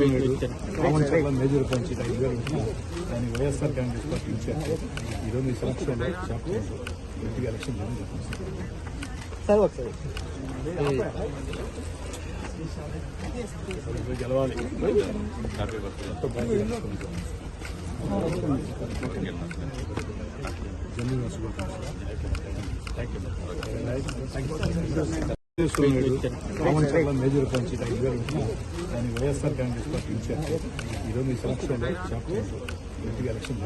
Major పంచి ఐదు వేలు దాన్ని వైఎస్ఆర్ కాంగ్రెస్ పార్టీ ఇచ్చారు ఈరోజు ఈ సంవత్సరంలో చేపలు గట్టిగా ఎలక్షన్ సార్ ఒకసారి. గెలవాలి. జన్మదిన శుభాకాంక్షలు మేజర్ పంచి ఐదు వేలు దాన్ని వైఎస్ఆర్ కాంగ్రెస్ పార్టీ ఇచ్చారు. ఈరోజు సంవత్సరంలో చేపలు గట్టిగా ఎలక్షన్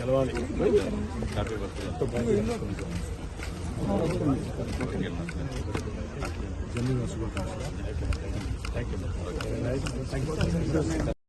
గెలవాలి. శుభాకాంక్షలు